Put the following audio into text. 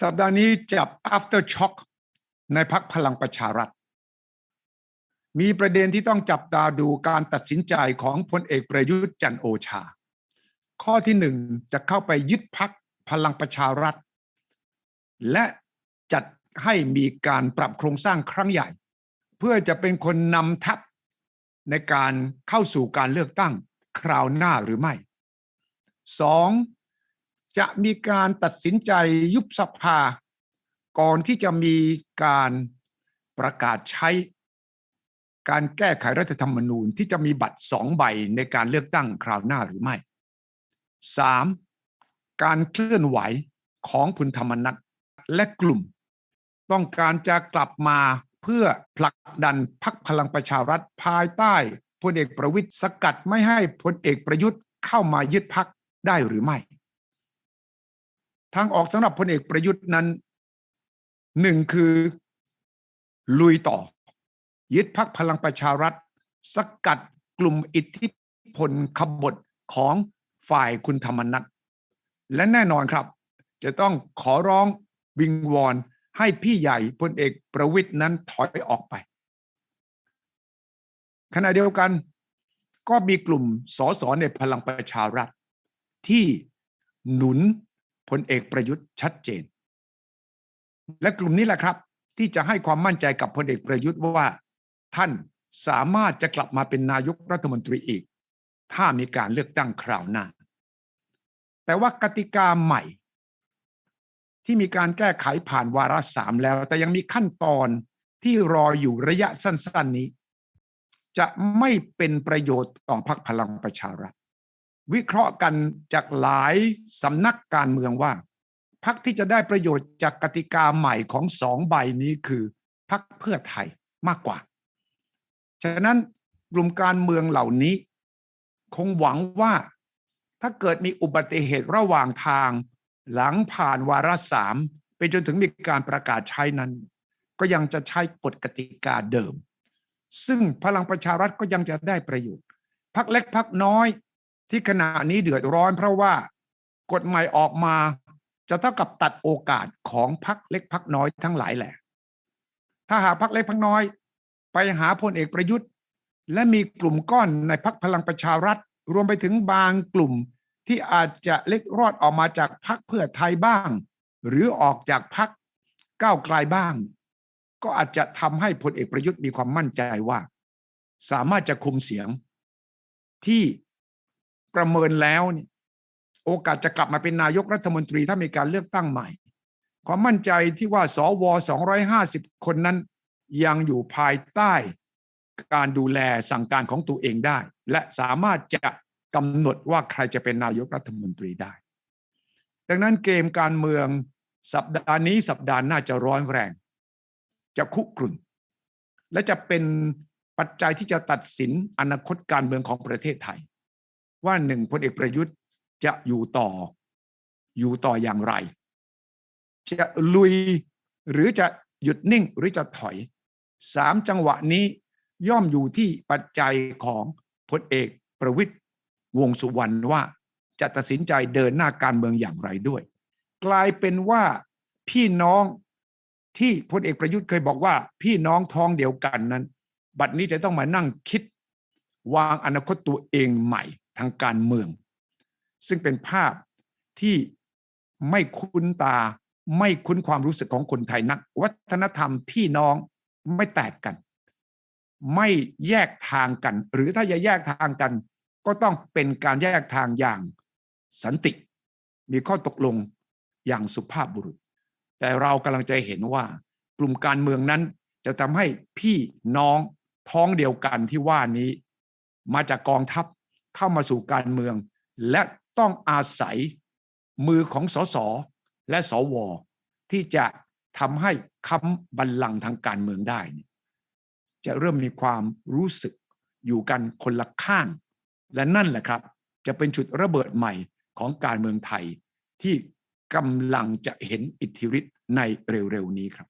สัปดาห์นี้จับ after shock ในพักพลังประชารัฐ มีประเด็นที่ต้องจับตาดูการตัดสินใจของพลเอกประยุทธ์จันโอชา ข้อที่หนึ่งจะเข้าไปยึดพักพลังประชารัฐ และจัดให้มีการปรับโครงสร้างครั้งใหญ่ เพื่อจะเป็นคนนำทัพในการเข้าสู่การเลือกตั้งคราวหน้าหรือไม่สอง จะมีการตัดสินใจยุบสภา ก่อนที่จะมีการประกาศใช้ การแก้ไขรัฐธรรมนูญที่จะมีบัตรสองใบในการเลือกตั้งคราวหน้าหรือไม่ 3. การเคลื่อนไหวของคุณธรรมนัฐและกลุ่ม ต้องการจะกลับมาเพื่อผลักดันพักพลังประชารัฐภายใต้พลเอกประวิตยสกัดไม่ให้พลเอกประยุทธ์เข้ามายึดพักได้หรือไม่ ทางออกสำหรับพลเอกประยุทธ์นั้นหนึ่งคือลุยต่อ ยึดพักพลังประชารัฐ สกัดกลุ่มอิทธิพลขบฏของฝ่ายคุณธรรมนัฐและแน่นอนครับ จะต้องขอร้องวิงวอนให้พี่ใหญ่พลเอกประวิทย์นั้นถอยออกไป ขณะเดียวกันก็มีกลุ่มสสในพลังประชารัฐ ที่หนุน พลเอกประยุทธ์ชัดเจน และกลุ่มนี้แหละครับ ที่จะให้ความมั่นใจกับพลเอกประยุทธ์ว่า ท่านสามารถจะกลับมาเป็นนายกรัฐมนตรีอีก ถ้ามีการเลือกตั้งคราวหน้า แต่ว่ากติกาใหม่ ที่มีการแก้ไขผ่านวาระสามแล้ว แต่ยังมีขั้นตอนที่รออยู่ระยะสั้น ๆนี้ จะไม่เป็นประโยชน์ต่อพรรคพลังประชารัฐ วิเคราะห์กันจากหลายสำนักการเมืองว่าพรรคที่จะได้ประโยชน์จากกติกาใหม่ของสองใบนี้คือพรรคเพื่อไทยมากกว่า ฉะนั้นกลุ่มการเมืองเหล่านี้ คงหวังว่า ถ้าเกิดมีอุบัติเหตุระหว่างทาง หลังผ่านวาระสามไปจนถึงมีการประกาศใช้นั้น ก็ยังจะใช้กฎกติกาเดิม ซึ่งพลังประชารัฐก็ยังจะได้ประโยชน์พักเล็กพักน้อย ที่ขณะนี้เดือดร้อนเพราะว่ากฎใหม่ออกมาจะเท่ากับตัดโอกาสของพักเล็กพักน้อยทั้งหลายแหละ ถ้าหากพักเล็กพักน้อย ไปหาพลเอกประยุทธ์ และมีกลุ่มก้อนในพักพลังประชารัฐ รวมไปถึงบางกลุ่มที่อาจจะเล็กรอดออกมาจากพักเพื่อไทยบ้าง หรือออกจากพักก้าวไกลบ้าง ก็อาจจะทำให้พลเอกประยุทธ์มีความมั่นใจว่า สามารถจะคุมเสียงที่ ประเมินแล้วเนี่ยโอกาสจะกลับมาเป็นนายกรัฐมนตรีถ้ามีการเลือกตั้งใหม่ ความมั่นใจที่ว่าสว250 คนนั้นยังอยู่ภายใต้การดูแลสั่งการของตัวเองได้ และสามารถจะกำหนดว่าใครจะเป็นนายกรัฐมนตรีได้ ดังนั้นเกมการเมืองสัปดาห์นี้สัปดาห์หน้าจะร้อนแรง จะคุกรุ่น และจะเป็นปัจจัยที่จะตัดสินอนาคตการเมืองของประเทศไทย ว่าหนึ่งพลเอกประยุทธ์จะอยู่ต่อ อยู่ต่ออย่างไร จะลุยหรือจะหยุดนิ่งหรือจะถอยสามจังหวะนี้ย่อมอยู่ที่ปัจจัยของพลเอกประวิตยวงสุวรรณว่าจะตัดสินใจเดินหน้าการเมืองอย่างไรด้วย กลายเป็นว่าพี่น้องที่พลเอกประยุทธ์เคยบอกว่า พี่น้องท้องเดียวกันนั้น บัดนี้จะต้องมานั่งคิด วางอนาคตตัวเองใหม่ ทางการเมือง ซึ่งเป็นภาพที่ไม่คุ้นตาไม่คุ้นความรู้สึกของคนไทยนัก วัฒนธรรมพี่น้องไม่แตกกัน ไม่แยกทางกัน หรือถ้าจะแยกทางกัน ก็ต้องเป็นการแยกทางอย่างสันติ มีข้อตกลงอย่างสุภาพบุรุษ แต่เรากำลังจะเห็นว่ากลุ่มการเมืองนั้นจะทำให้พี่น้องท้องเดียวกันที่ว่านี้ มาจากกองทัพ เข้ามาสู่การเมือง และต้องอาศัยมือของสสและสวที่จะทำให้ค้ำบัลลังก์ทางการเมืองได้ จะเริ่มมีความรู้สึกอยู่กันคนละข้าง และนั่นแหละครับ จะเป็นจุดระเบิดใหม่ของการเมืองไทยที่กำลังจะเห็นอิทธิฤทธิ์ในเร็วๆนี้ครับ